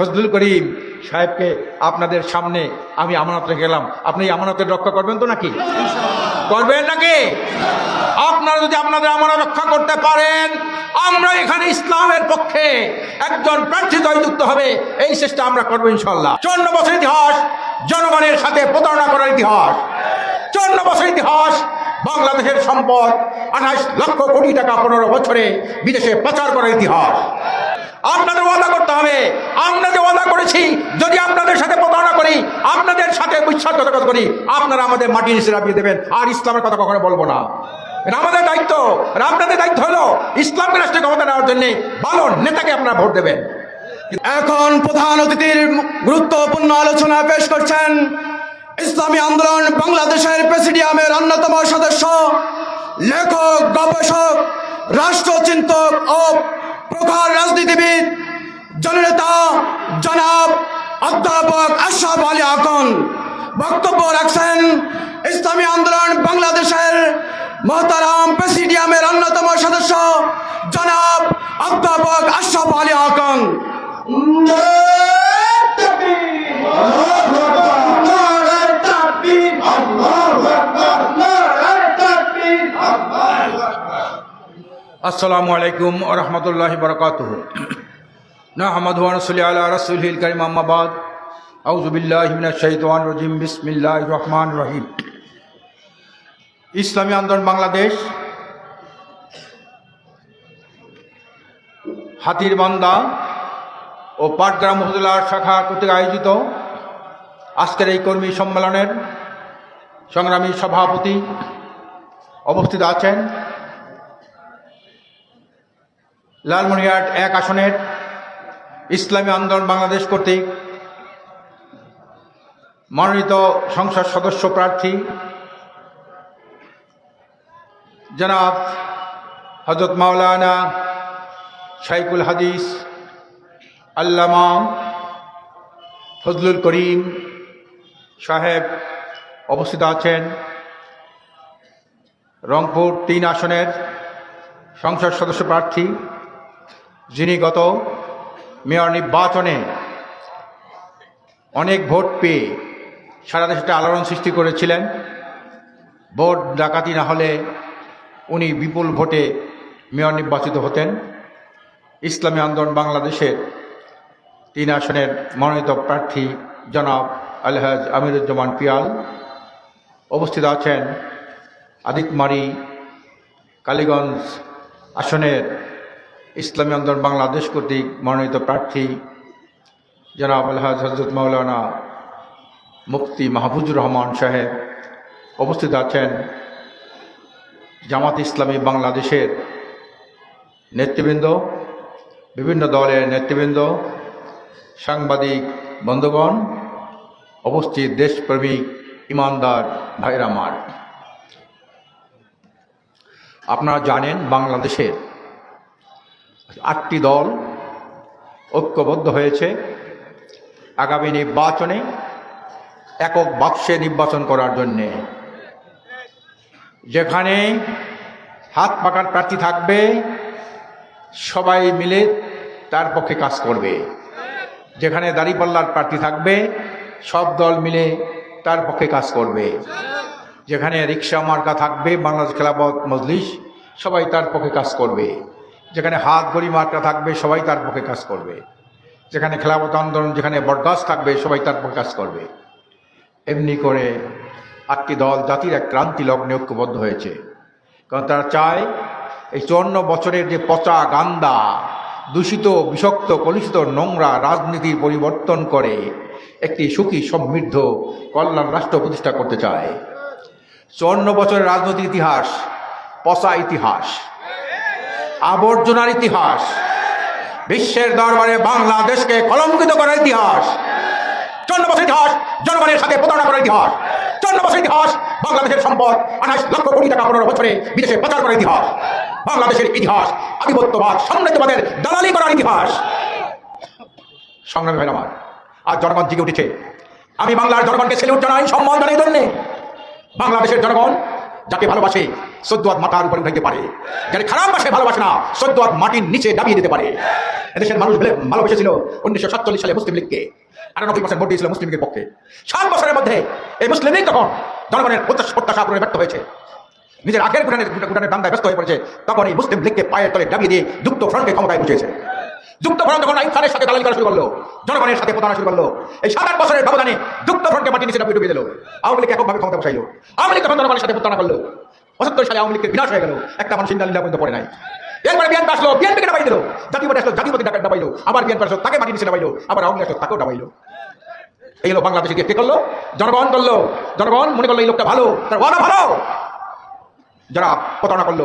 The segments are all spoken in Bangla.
ফজলুল করিম সাহেবকে আপনাদের সামনে আমি আমানত গেলাম। আপনি আমানতের রক্ষা করবেন তো নাকি? করবেন নাকি? আপনারা যদি আপনাদের আমানত রক্ষা করতে পারেন, আমরা এখানে ইসলামের পক্ষে একজন প্রার্থী জয়যুক্ত হবে, এই চেষ্টা আমরা করব ইনশাল্লাহ চন্ন বছর ইতিহাস, জনগণের সাথে প্রতারণা করার ইতিহাস। চন্ন বছর ইতিহাস, বাংলাদেশের সম্পদ, আঠাশ লক্ষ কোটি টাকা পনেরো বছরে বিদেশে পাচার করার ইতিহাস। আপনাদের ওয়াদা করতে হবে। যে ওয়াদা করেছি। যদি আপনাদের সাথে প্রতারণা করি, আপনাদের সাথে বিশ্বাসঘাতকতা করি, আপনারা আমাদের মাটির নিচে রাখিয়ে দেবেন। আর ইসলামের কথা কখনো বলব না। আমাদের দায়িত্ব। আপনাদের দায়িত্ব হলো ইসলামকে রাষ্ট্রীয় ক্ষমতা নেওয়ার জন্য ভালো নেতাকে আপনারা ভোট দেবেন। এখন প্রধান অতিথির গুরুত্বপূর্ণ আলোচনা পেশ করছেন ইসলামী আন্দোলন বাংলাদেশের প্রেসিডিয়ামের অন্যতম সদস্য, লেখক, গবেষক, রাষ্ট্রচিন্তক ও প্রখর রাজনীতিবিদ, জননেতা, জনাব অধ্যাপক আশরাফ আলী আকন বক্তব্য রাখছেন ইসলামী আন্দোলন বাংলাদেশের মহতারাম প্রেসিডিয়ামের অন্যতম সদস্য জনাব অধ্যাপক আশরাফ আলী আকন। আসসালামু আলাইকুম রহমতুল্লাহ বরকাত নাহমদ রসুল আল্লাহ রসুল করিম আহমাবাদ আউজুবিল্লাহমিন শৈতান রজিম বিসমিল্লাহ রহমান রহিম। ইসলামী আন্দোলন বাংলাদেশ হাতির বান্দা ও পাটগ্রাম মহদুল্লাহ শাখা কর্তৃক আয়োজিত আজকের এই কর্মী সম্মেলনের সংগ্রামী সভাপতি অবস্থিত আছেন লালমনিরহাট এক আসনের ইসলামী আন্দোলন বাংলাদেশ কর্তৃক মনোনীত সংসদ সদস্য প্রার্থী জনাব হজরত মাওলানা শাইকুল হাদিস, আল্লামা ফজলুল করিম সাহেব অবস্থিত আছেন। রংপুর তিন আসনের সংসদ সদস্য প্রার্থী যিনি গত মেয়র নির্বাচনে অনেক ভোট পেয়ে সারা দেশে আলোড়ন সৃষ্টি করেছিলেন, ভোট ডাকাতি না হলে উনি বিপুল ভোটে মেয়র নির্বাচিত হতেন। ইসলামী আন্দোলন বাংলাদেশের তিন আসনের মনোনীত প্রার্থী জনাব আলহাজ আমিরুজ্জামান পিয়াল। অবস্থিত আছেন আদিকমারি কালীগঞ্জ আসনের ইসলামী আন্দোলন বাংলাদেশ কর্তৃক মনোনীত প্রার্থী জনাব আলহাজ হজরত মৌলানা মুফতি মাহফুজুর রহমান সাহেব উপস্থিত আছেন জামাত ইসলামী বাংলাদেশের নেতৃবৃন্দ, বিভিন্ন দলের নেতৃবৃন্দ, সাংবাদিক বন্ধুগণ, উপস্থিত দেশপ্রেমিক ইমানদার ভাইরামার আপনারা জানেন বাংলাদেশের আটটি দল ঐক্যবদ্ধ হয়েছে। আগামী নির্বাচনে একক বাক্সে নির্বাচন করার জন্যে। যেখানে হাত পাকার প্রার্থী থাকবে, সবাই মিলে তার পক্ষে কাজ করবে। যেখানে দাঁড়িপাল্লার প্রার্থী থাকবে, সব দল মিলে তার পক্ষে কাজ করবে। যেখানে রিক্সা মার্কা থাকবে, বাংলাদেশ খেলাপথ মজলিস, সবাই তার পক্ষে কাজ করবে। যেখানে হাত গড়ি মার্কা থাকবে, সবাই তার পক্ষে কাজ করবে। যেখানে খেলাপথ আন্দোলন, যেখানে বটগাছ থাকবে, সবাই তার পক্ষে কাজ করবে। এমনি করে আটটি দল জাতির এক ক্রান্তি লগ্নে ঐক্যবদ্ধ হয়েছে। কারণ তারা চায় এই চুয়ান্ন বছরের যে পচা গান্দা, দূষিত, বিষাক্ত, কলুষিত নোংরা রাজনীতির পরিবর্তন করে একটি সুখী, সমৃদ্ধ কল্যাণ রাষ্ট্র প্রতিষ্ঠা করতে চায়। চুয়ান্ন বছরের রাজনৈতিক ইতিহাস, পচা ইতিহাস। আবর্জনার ইতিহাস। বিশ্বের দরবারে বাংলাদেশকে কলঙ্কিত করার ইতিহাস। চন্ন বছর ইতিহাস, জনগণের সাথে প্রতারণা করার ইতিহাস। চন্ন বছর ইতিহাস, বাংলাদেশের সম্পদ, আঠাশ লক্ষ কোটি টাকা পনেরো বছরে বিদেশে পাচার করার ইতিহাস। বাংলাদেশের ইতিহাস, আধিপত্যবাদ, সাম্রাজ্যবাদের দালালি করার ইতিহাস। সংগ্রামী ভাই আমার, আজ জনগণ জিগে উঠেছে। আমি বাংলার জনগণকে সেলুট জানাই সম্মান জানাই জন্যে বাংলাদেশের জনগণ যাকে ভালোবাসে সদ্য হাত মাথার উপরে উঠাইতে পারে যারা খারাপ বাসে ভালোবাসে না, সদ্য হাত মাটির নিচে ডাবিয়ে দিতে পারে। এদেশের মানুষ ভালোবেসেছিল উনিশশো সাতচল্লিশ সালে মুসলিম লীগকে, আটানব্বই পার্সেন্ট ভোট দিয়েছিল মুসলিম লীগের পক্ষে। সাত বছরের মধ্যে এই মুসলিম লীগ তখন জনগণের প্রত্যাশা পূরণে ব্যর্থ হয়েছে, নিজের আগের গুটানের গুটানের দান্দায় ব্যস্ত হয়ে পড়েছে, তখন এই মুসলিম লীগকে পায়ের তলে ডাবিয়ে দিয়ে যুক্ত ফ্রন্টকে ক্ষমতায় বসিয়েছে যুক্ত ফ্রন্ট যখন আইব খানের সাথে দালালি করা শুরু করল, জনগণের সাথে প্রতারণা শুরু করল, এই সাত বছরের ব্যবধানে যুক্ত ফ্রন্টকে মাটি নিচে ডাবিয়ে ডুবিয়ে দিল। আওয়ামী লীগ এককভাবে ক্ষমতা বসাইলো। আওয়ামী লীগ তখন জনগণের সাথে প্রতারণা করল পঁচাত্তর সালে আওয়ামী লীগের বিনাশ হয়ে গেল। একটা মানুষ ইন্দালিল্লা পর্যন্ত পড়ে নাই। এরপরে বিএনপি আসলো, বিএনপিকে ডাবাই দিল, জাতীয় পার্টি আসলো, জাতীয় পার্টি ডাবাইলো আবার বিএনপি আসলো, তাকে মাটি নিচে ডাবাইলো আবার আওয়ামী আসলো, তাকেও ডাবাইলো এই হলো বাংলাদেশে কে করল? জনগণ করল। জনগণ মনে করল এই লোকটা ভালো, তার ভালো। যারা প্রতারণা করল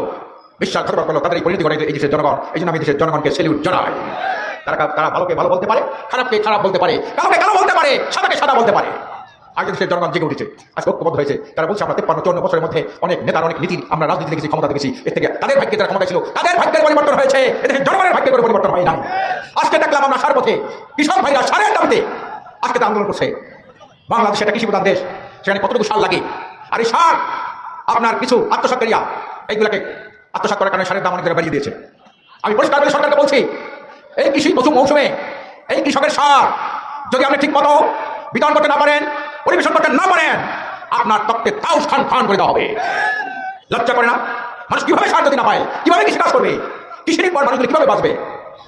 বিশ্বাস বিশ্বাসঘাতকতা করল, তাদের এই পরিণতি ঘটে এই দেশের জনগণ। এই জন্য আমি দেশের জনগণকে সেলিউট জানাই। তারা তারা ভালোকে ভালো বলতে পারে, খারাপকে খারাপ বলতে পারে, কালোকে কালো বলতে পারে, সাদাকে সাদা বলতে পারে। আগে দেশের জনগণ জেগে উঠেছে। আজকে ঐক্যবদ্ধ হয়েছে। তারা বলছে, আমরা তেপ্পান্ন চুয়ান্ন বছরের মধ্যে অনেক নেতার অনেক নীতি আমরা রাজনীতি দেখেছি, ক্ষমতা দেখেছি। এর থেকে তাদের ভাগ্যে যারা ক্ষমতা ছিল। তাদের ভাগ্যের পরিবর্তন হয়েছে। এদেশের জনগণের ভাগ্যের কোনো পরিবর্তন হয় নাই। আজকে দেখলাম আমরা সার পথে। কৃষক ভাইরা সারের দাবিতে আজকে তা আন্দোলন করছে। বাংলাদেশ একটা কৃষি প্রধান দেশ। সেখানে কতটুকু সার লাগে? আর এই সার আপনার কিছু আত্মসাতকারীরা এইগুলাকে আত্মসাত করার কারণে সারের দাম অনেক বাড়িয়ে দিয়েছে। আমি পরিষ্কার করে সরকারকে বলছি, এই কৃষি প্রচুর মৌসুমে, এই কৃষকের সার যদি আপনি ঠিক মতো বিতরণ করতে না পারেন পরিবেশন করতে না পারেন আপনার তত্ত্বে তাও খান খান করে দেওয়া হবে। লজ্জা করে না? মানুষ কীভাবে সার যদি না পায় কীভাবে কৃষি কাজ করবে? কৃষির পর মানুষগুলো কীভাবে বাঁচবে?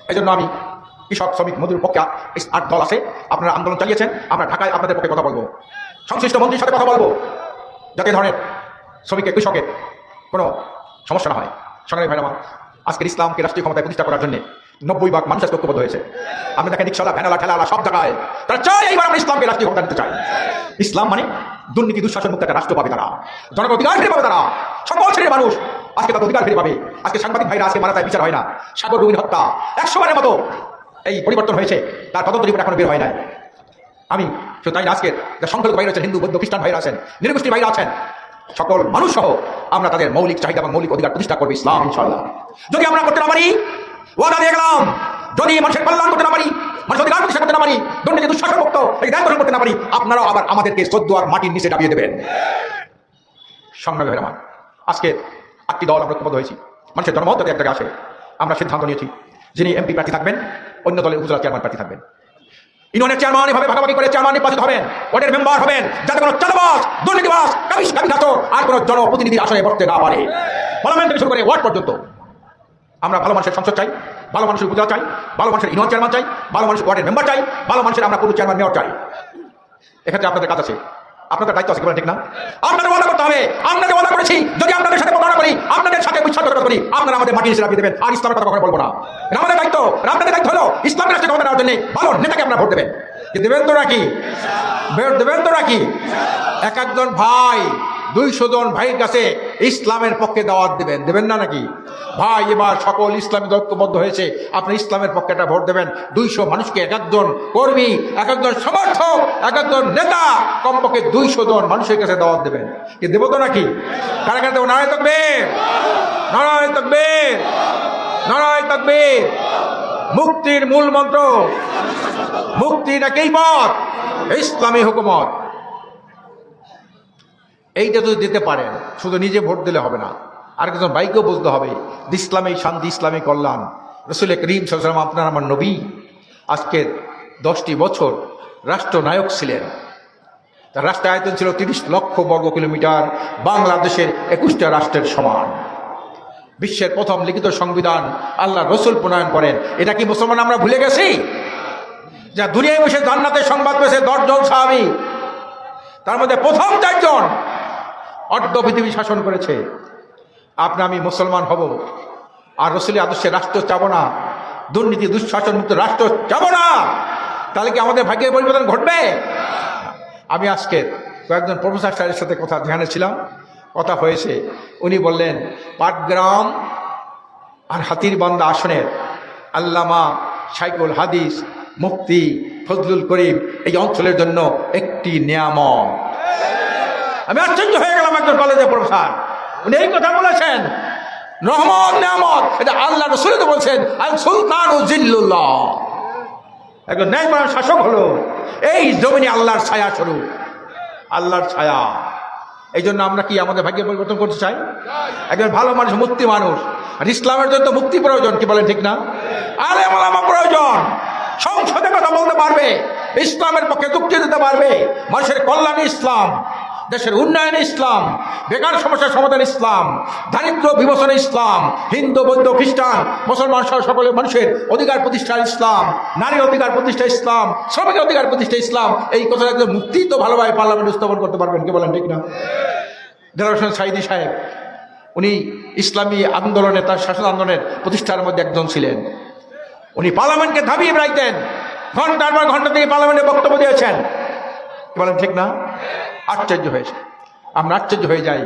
এই জন্য আমি কৃষক, শ্রমিক, মজুর পক্ষে আট দল আছে। আপনারা আন্দোলন চালিয়েছেন, আমরা ঢাকায় আপনাদের পক্ষে কথা বলব। সংশ্লিষ্ট মন্ত্রীর সাথে কথা বলব। যাতে ধরনের শ্রমিকের, কৃষকের কোনো সমস্যা না হয়। সংগ্রামী ভাইরা আমার, আজকের ইসলামকে রাষ্ট্রীয় ক্ষমতায় প্রতিষ্ঠা করার জন্য। নব্বই ভাগ মানুষ আজকে ঐক্যবদ্ধ হয়েছে। আমরা দেখেন রিক্সাওয়ালা ভ্যানালা ঠেলালা সব জায়গায় তারা চাই এইবার আমরা ইসলামকে রাষ্ট্রীয় ক্ষমতা দিতে চাই। ইসলাম মানে দুর্নীতি, দুঃশাসন মুক্ত একটা রাষ্ট্র পাবে তারা। জনগণ অধিকার ফিরে পাবে তারা। সকল শ্রেণির মানুষ আজকে তাদের অধিকার ফিরে পাবে। আজকে সাংবাদিক ভাইরা আজকে মারা যায় বিচার হয় না। সাগর রুবিন হত্যা একশো বারের মতো এই পরিবর্তন হয়েছে। তার তদন্ত রিপোর্ট এখনও বের হয় নাই। আমি শুধু তাই না আজকের যে সংখ্যালঘু ভাইরা আছেন, হিন্দু, বৌদ্ধ, খ্রিস্টান ভাইরা আছেন, নিরগোষ্ঠী ভাইরা আছেন, সকল মানুষ সহ আমরা তাদের মৌলিক চাহিদা এবং মৌলিক অধিকার প্রতিষ্ঠা করব ইসলাম ইনশাল্লাহ যদি আমরা করতে না পারি ওয়াদা দিয়ে গেলাম। যদি মানুষের কল্যাণ করতে না পারি, মানুষের অধিকার প্রতিষ্ঠা করতে না পারি, দুর্নীতি দুঃশাসন মুক্ত এই দায়িত্ব করতে না পারি, আপনারাও আবার আমাদেরকে সদ্য আর মাটির নিচে ডাবিয়ে দেবেন। সংগ্রামী আমার, আজকে আটটি দল আমরা ঐক্যবদ্ধ হয়েছি। মানুষের জনমত এক জায়গায় আসে, আমরা সিদ্ধান্ত নিয়েছি, যিনি এমপি প্রার্থী থাকবেন, অন্য দলের উপজেলা চেয়ারম্যান প্রার্থী থাকবেন। ইউনিয়নের চেয়ারম্যান এভাবে ভাগাভাগি করে চেয়ারম্যান নির্বাচিত হবেন, ওয়ার্ডের মেম্বার হবেন, যাতে কোনো চাঁদাবাস দুর্নীতিবাস আর কোনো জনপ্রতিনিধি আসনে বসতে না পারে। পার্লামেন্ট থেকে শুরু করে ওয়ার্ড পর্যন্ত। আমরা ভালো মানুষের সংসদ চাই, ভালো মানুষের উপজেলা চাই, ভালো মানুষের ইউনিয়ন চেয়ারম্যান চাই, ভালো মানুষের ওয়ার্ডের মেম্বার চাই, ভালো মানুষের আমরা পুরো চেয়ারম্যান, মেয়র চাই। এক্ষেত্রে আপনাদের কাজ আছে। আপনাদের দায়িত্ব আছে ঠিক না? আপনাদের ওয়াদা করতে হবে যে ওয়াদা করেছি। যদি আপনাদের সাথে প্রতারণা করি, আপনাদের সাথে বিশ্বাসঘাতকতা করি, আপনারা আমাদের মাটি হিসেবে দেবেন। আর ইসলামের কথা কখনো বলব না। আমাদের দায়িত্ব আপনাদের দায়িত্ব হলো ইসলামের রাষ্ট্রীয় ক্ষমতা নেওয়ার জন্য ভালো নেতাকে আপনারা ভোট দেবেন। দেবেন তো ভোট দেবেন তো নাকি এক একজন ভাই দুইশো জন ভাইয়ের কাছে ইসলামের পক্ষে দাওয়াত দেবেন। দেবেন না নাকি? ভাই, এবার সকল ইসলামী ঐক্যবদ্ধ হয়েছে। আপনি ইসলামের পক্ষে একটা ভোট দেবেন। দুইশো মানুষকে এক একজন কর্মী, এক একজন সমর্থক, এক একজন নেতা কমপক্ষে দুইশো জন মানুষের কাছে দাওয়াত দেবেন। কি দেবো তো নাকি? কারা কারা দেবো? নারায় থাকবে নারায় থাকবে নারায় থাকবে মুক্তির মূল মন্ত্র। মুক্তি নাকি পথ? ইসলামী হুকুমত। এইটা যদি দিতে পারেন, শুধু নিজে ভোট দিলে হবে না। আর একজন বাইকেও বুঝতে হবে ইসলামী শান্তি, ইসলামী কল্যাণ। রসুল করিম সাল্লাম আপনার আমার নবী। আজকে দশটি বছর রাষ্ট্রনায়ক ছিলেন। তার রাষ্ট্র আয়তন ছিল তিরিশ লক্ষ বর্গ কিলোমিটার, বাংলাদেশের একুশটা রাষ্ট্রের সমান। বিশ্বের প্রথম লিখিত সংবিধান আল্লাহ রসুল প্রণয়ন করেন। এটা কি মুসলমান আমরা ভুলে গেছি? যা দুনিয়ায় বসে জান্নাতের সংবাদ পেয়েছে দশজন সাহাবি। তার মধ্যে প্রথম চারজন অর্ধ পৃথিবী শাসন করেছে। আপনি, আমি মুসলমান হব। আর রসুলের আদর্শে রাষ্ট্র চাব না। দুর্নীতি, দুঃশাসন মুক্ত রাষ্ট্র চাব না। তাহলে কি আমাদের ভাগ্যের পরিবর্তন ঘটবে? আমি আজকে কয়েকজন প্রফেসর স্যারের সাথে কথা, ধ্যানে ছিলাম। কথা হয়েছে, উনি বললেন, পাটগ্রাম আর হাতিরবান্দা আসনের আল্লামা সাইকুল হাদিস মুফতি ফজলুল করিম এই অঞ্চলের জন্য একটি নিয়ামক। আমি আশ্চর্য হয়ে গেলাম একজন কলেজের প্রফেসর। উনি এই কথা বলেছেন। রহমত নামত এটা আল্লাহ রসুল তো বলছেন, আল সুলতান ও একজন ন্যায়পরায়ণ শাসক হলো। এই জমিনে আল্লাহর ছায়া স্বরূপ। আল্লাহর ছায়া। এই জন্য আমরা কি আমাদের ভাগ্য পরিবর্তন করতে চাই? একজন ভালো মানুষ, মুক্তি মানুষ। আর ইসলামের জন্য মুক্তি প্রয়োজন, কি বলেন ঠিক না? আরে আমার প্রয়োজন। সংসদে কথা বলতে পারবে, ইসলামের পক্ষে যুক্তি দিতে পারবে। মানুষের কল্যাণে ইসলাম। দেশের উন্নয়নে ইসলাম, বেকার সমস্যার সমাধান ইসলাম, দারিদ্র বিমোচনে ইসলাম, হিন্দু, বৌদ্ধ, খ্রিস্টান, মুসলমান সহ সকলের মানুষের অধিকার প্রতিষ্ঠা ইসলাম নারী অধিকার প্রতিষ্ঠা ইসলাম, শ্রমিকের অধিকার প্রতিষ্ঠা ইসলাম, এই কথা একদম মুক্তি তো ভালোভাবে পার্লামেন্ট স্থাপন করতে পারবেন, কে বলেন ঠিক না? দেলার সাইদি সাহেব, উনি ইসলামী আন্দোলনে তার শাসন আন্দোলনের প্রতিষ্ঠার মধ্যে একজন ছিলেন। উনি পার্লামেন্টকে ধাবিয়ে বেড়াইতেন ঘণ্টার পর ঘণ্টা থেকে পার্লামেন্টে বক্তব্য দিয়েছেন। বলেন ঠিক না? আশ্চর্য হয়েছে। আমরা আশ্চর্য হয়ে যাই।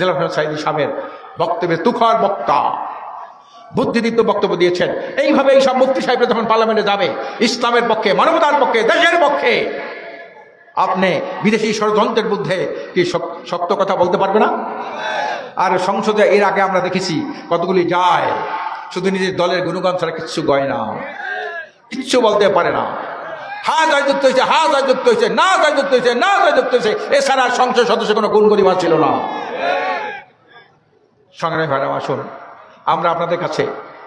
হোসেন সাইদি সাহেবের বক্তব্যে তুখর বক্তা, বুদ্ধিদীপ্ত বক্তব্য দিয়েছেন। এইভাবে এই সব মুক্তি সাহেবরা যখন পার্লামেন্টে যাবে, ইসলামের পক্ষে, মানবতার পক্ষে, দেশের পক্ষে, আপনি বিদেশি ষড়যন্ত্রের বিরুদ্ধে কি শক্ত কথা বলতে পারবে না? আর সংসদে এর আগে আমরা দেখেছি কতগুলি যায়, শুধু নিজের দলের গুণগান ছাড়া কিচ্ছু গয় না। কিচ্ছু বলতে পারে না। হা জয়যুক্ত হয়েছে হা জয়যুক্ত হয়েছে না জয়যুক্ত হয়েছে না জয়যুক্ত হয়েছে এছাড়া সংসদ সদস্য কোনো গুণ গরিমা ছিল না। সংগ্রামী ম্যাডাম আসুন। আমরা আপনাদের কাছে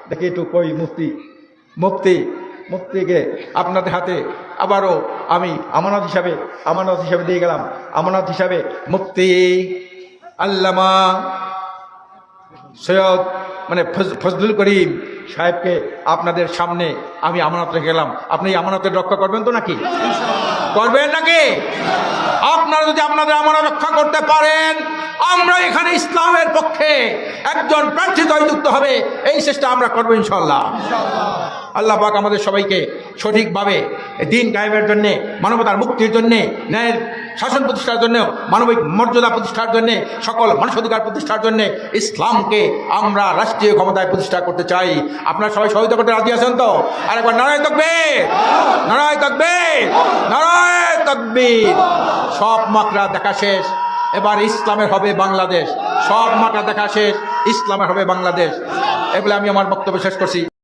দেখি একটু কই মুক্তি মুক্তি মুক্তিকে আপনাদের হাতে আবারও আমি আমানত হিসাবে আমানত হিসাবে দিয়ে গেলাম। আমানত হিসাবে মুক্তি, আল্লামা সৈয়দ মানে ফজ- ফজলুল করিম সাহেবকে আপনাদের সামনে আমি আমানত গেলাম। আপনি আমানতের রক্ষা করবেন তো নাকি? করবেন নাকি? আপনারা যদি আপনাদের আমানত রক্ষা করতে পারেন, আমরা এখানে ইসলামের পক্ষে একজন প্রার্থী জয়যুক্ত হবে, এই চেষ্টা আমরা করব ইনশাল্লাহ আল্লাহ পাক আমাদের সবাইকে সঠিকভাবে দিন কায়েমের জন্যে, মানবতার মুক্তির জন্যে, ন্যায়ের শাসন প্রতিষ্ঠার জন্য, মানবিক মর্যাদা প্রতিষ্ঠার জন্যে, সকল মানুষ অধিকার প্রতিষ্ঠার জন্য ইসলামকে আমরা রাষ্ট্রীয় ক্ষমতায় প্রতিষ্ঠা করতে চাই। আপনারা সবাই সহযোগিতা করতে রাজি আছেন তো? আরেকবার নারায় তকবে নারায় তকবে নারায় তকবীর! সব মাকড়া দেখা শেষ। এবার ইসলামের হবে বাংলাদেশ। সব মাকড়া দেখা শেষ। ইসলামের হবে বাংলাদেশ। এগুলো আমি আমার বক্তব্য শেষ করছি।